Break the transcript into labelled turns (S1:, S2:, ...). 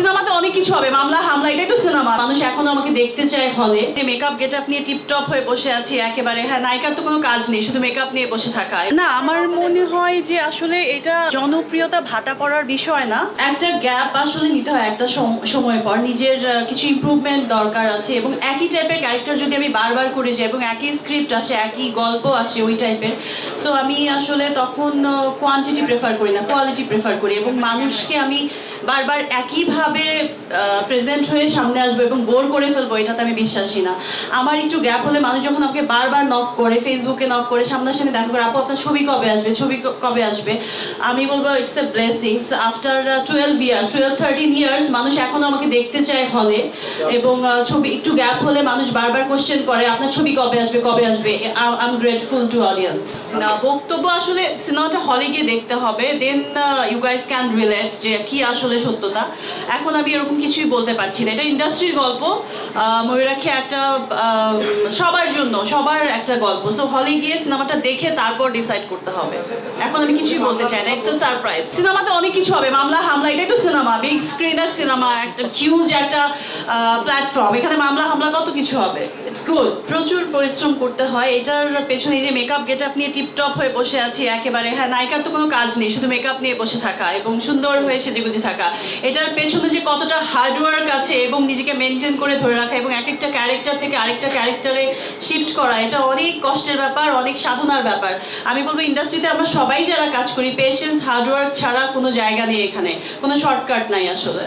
S1: সিনেমাতে অনেক কিছু হবে? মামলা, হামলা, এটাই তো সিনেমা। মানুষ এখনও আমাকে দেখতে চায় হলে যে মেকআপ গেট আপ নিয়ে টিপটপ হয়ে বসে আছি, একেবারে হ্যাঁ নায়িকার তো কোনো কাজ নেই, শুধু মেকআপ নিয়ে বসে থাকা। না, আমার মনে হয় যে আসলে এটা জনপ্রিয়তা ভাটা পড়ার বিষয় না। একটা গ্যাপ আসলে নিতে হয় একটা সময় পর। নিজের কিছু ইমপ্রুভমেন্ট দরকার আছে এবং একই টাইপের ক্যারেক্টার যদি আমি বারবার করে যাই এবং একই স্ক্রিপ্ট আসে, একই গল্প আসে ওই টাইপের সো আমি আসলে তখন কোয়ান্টিটি প্রেফার করি না কোয়ালিটি প্রেফার করি এবং মানুষকে আমি বারবার একইভাবে প্রেজেন্ট হয়ে সামনে আসব এবং বোর করে ফেলব, এটাতে আমি বিশ্বাসী না। আমার একটু গ্যাপ হলে মানুষ যখন আমাকে বারবার নক করে ফেসবুকে নক করে, সামনাসামনি দেখা করে, আপু, আপনার ছবি কবে আসবে? ছবি কবে আসবে? আমি বলব it's a blessings after twelve years twelve thirteen years মানুষ এখনও আমাকে দেখতে চায় হলে এবং ছবি, একটু গ্যাপ হলে মানুষ বারবার কোশ্চেন করে, আপনার ছবি কবে আসবে? কবে আসবে? I am grateful to audience না, বক্তব্য আসলে সিনেমাটা হলে গিয়ে দেখতে হবে then you guys can relate যে কি আসলে সত্যতা। এখন আমি এরকম কিছুই বলতে পারছি না। এটা ইন্ডাস্ট্রির গল্প। ময়ূরাক্ষী একটা সবার জন্য, সবার একটা গল্প। সো হলে গিয়ে সিনেমাটা দেখে তারপর ডিসাইড করতে হবে। এখন আমি কিছুই বলতে চাই না ইটস এ সারপ্রাইজ সিনেমাতে অনেক কিছু হবে, মামলা, হামলা, এটাই তো সিনেমা বিগ স্ক্রিনার সিনেমা, একটা হিউজ একটা প্ল্যাটফর্ম এখানে মামলা, হামলা, কত কিছু হবে। ইটস গুড প্রচুর পরিশ্রম করতে হয়। এটার পেছনে যে মেকআপ গেট আপ নিয়ে টিপটপ হয়ে বসে আছি একেবারে। হ্যাঁ নায়িকার তো কোনো কাজ নেই, শুধু মেকআপ নিয়ে বসে থাকা এবং সুন্দর হয়ে সেজেগুজে থাকা। এটার পেছনে যে কতটা হার্ডওয়ার্ক আছে এবং নিজেকে মেনটেন করে ধরে রাখা এবং এক একটা ক্যারেক্টার থেকে আরেকটা ক্যারেক্টারে শিফট করা। এটা অনেক কষ্টের ব্যাপার, অনেক সাধনার ব্যাপার। আমি বলব ইন্ডাস্ট্রিতে আমরা সবাই যারা কাজ করি পেশেন্স হার্ডওয়ার্ক ছাড়া কোনো জায়গা নেই এখানে। কোনো শর্টকাট নাই আসলে।